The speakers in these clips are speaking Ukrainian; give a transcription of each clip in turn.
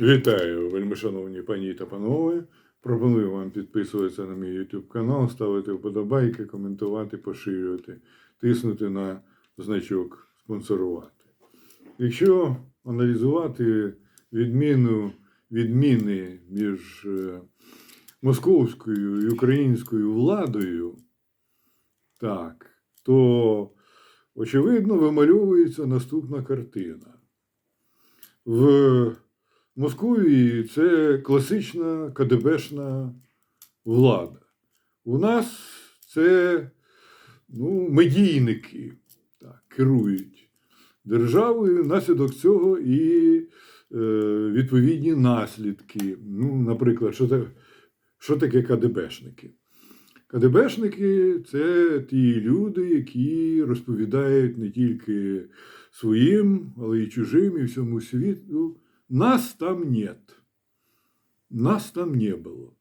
Вітаю, вельмишановні пані та панове. Пропоную вам підписуватися на мій YouTube канал, ставити вподобайки, коментувати, поширювати, тиснути на значок спонсорувати. Якщо аналізувати відміну, відміни між е, московською і українською владою, так, то очевидно вимальовується наступна картина. В Московії це класична КДБшна влада. У нас це ну, медійники так, керують державою, внаслідок цього і е, відповідні наслідки. Ну, наприклад, що, та- що таке КДБшники? КДБшники це ті люди, які розповідають не тільки своїм, але й чужим, і всьому світу. Нас там нет. Нас там не було.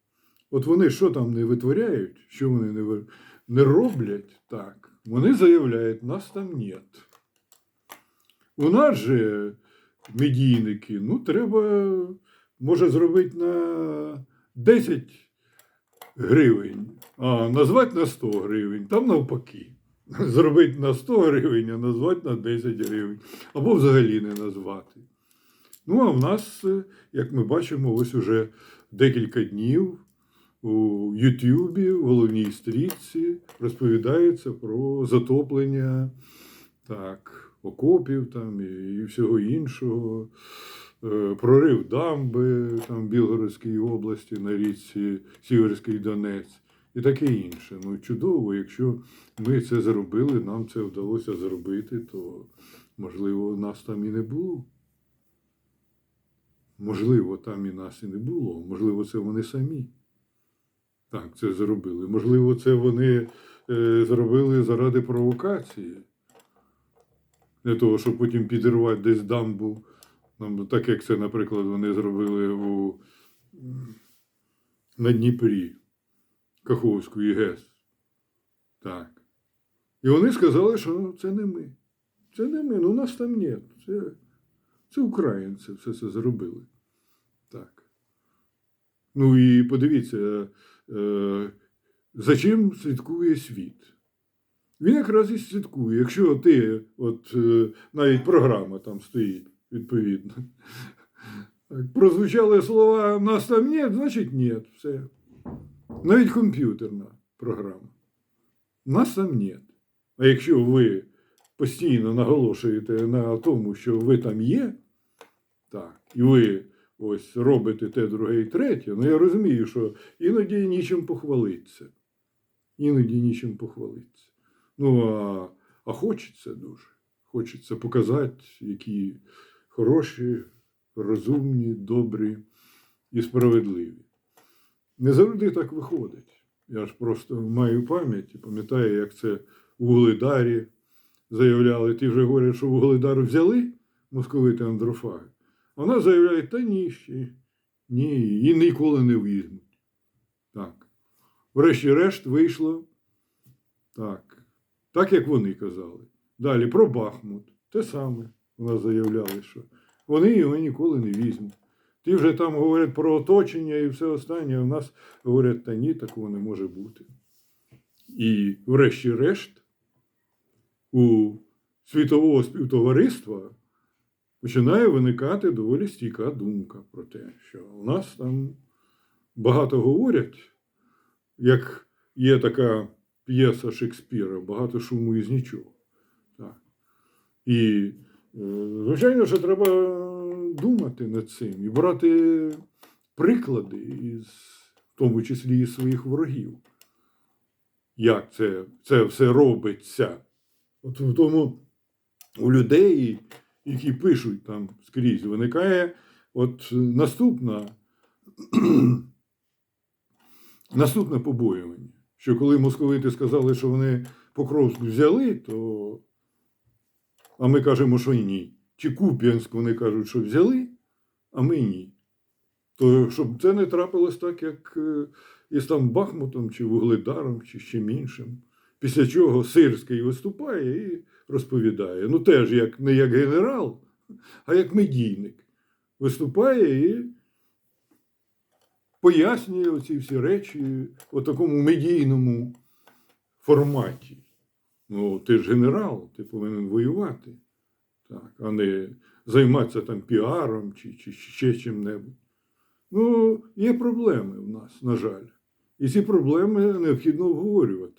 От вони що там не витворяють, що вони не, не роблять, так, вони заявляють, нас там нет. У нас же медійники, ну, треба, може, зробити на 10 гривень, а назвати на 100 гривень, там навпаки. Зробити на 100 гривень, а назвати на 10 гривень. Або взагалі не назвати. Ну, а в нас, е, як ми бачимо, ось уже декілька днів у Ютубі, в головній стрічці, розповідається про затоплення так, окопів там, і, всього іншого, Е, прорив дамби там, в Білгородській області на річці Сіверський Донець і таке інше. Ну, чудово, якщо ми це зробили, нам це вдалося зробити, то можливо нас там і не було. Можливо, там і нас і не було. Можливо, це вони самі. Так, це зробили. Можливо, це вони е, зробили заради провокації. Для того, щоб потім підірвати десь дамбу. Так як це, наприклад, вони зробили у, на Дніпрі, Каховської ГЕС. Так. І вони сказали, що це не ми. Це не ми, ну нас там нет. Це українці все це зробили. Так. Ну і подивіться, е, за чим слідкує світ. Він якраз і слідкує. Якщо ти, от е, навіть програма там стоїть, відповідно. Прозвучали слова нас там нет, значить нет. Все. Навіть комп'ютерна програма. Нас там нет. А якщо ви постійно наголошуєте на тому, що ви там є, так, і ви ось робите те, друге і третє, ну я розумію, що іноді нічим похвалитися. Іноді нічим похвалитися. Ну, а, а хочеться дуже. Хочеться показати, які хороші, розумні, добрі і справедливі. Не завжди так виходить. Я ж просто маю пам'ять і пам'ятаю, як це у Вугледарі заявляли. Ті вже говорять, що Вугледар взяли московити андрофаги. Вона заявляє, та ні, ще ні, і ніколи не візьмуть. Так. Врешті-решт вийшло так. Так, як вони казали. Далі про Бахмут. Те саме вона заявляла, що вони його ніколи не візьмуть. Ті вже там говорять про оточення і все останнє, а в нас говорять, та ні, такого не може бути. І врешті-решт у світового співтовариства починає виникати доволі стійка думка про те, що у нас там багато говорять, як є така п'єса Шекспіра, багато шуму із нічого. Так. І, е, звичайно, що треба думати над цим і брати приклади, із, в тому числі і своїх ворогів. Як це, це все робиться? От в тому у людей, які пишуть там скрізь, виникає от наступна, наступне побоювання. Що коли московити сказали, що вони Покровську взяли, то а ми кажемо, що ні. Чи Куп'янськ вони кажуть, що взяли, а ми ні. То щоб це не трапилось так, як е, із там Бахмутом, чи Вугледаром, чи ще іншим. Після чого Сирський виступає і розповідає. Ну, теж як не як генерал, а як медійник. виступає і пояснює оці всі речі у такому медійному форматі. Ну, ти ж генерал, ти повинен воювати, так, а не займатися там піаром чи, чи ще чим-небудь. Ну, є проблеми в нас, на жаль. І ці проблеми необхідно обговорювати.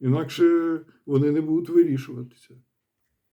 Інакше вони не будуть вирішуватися.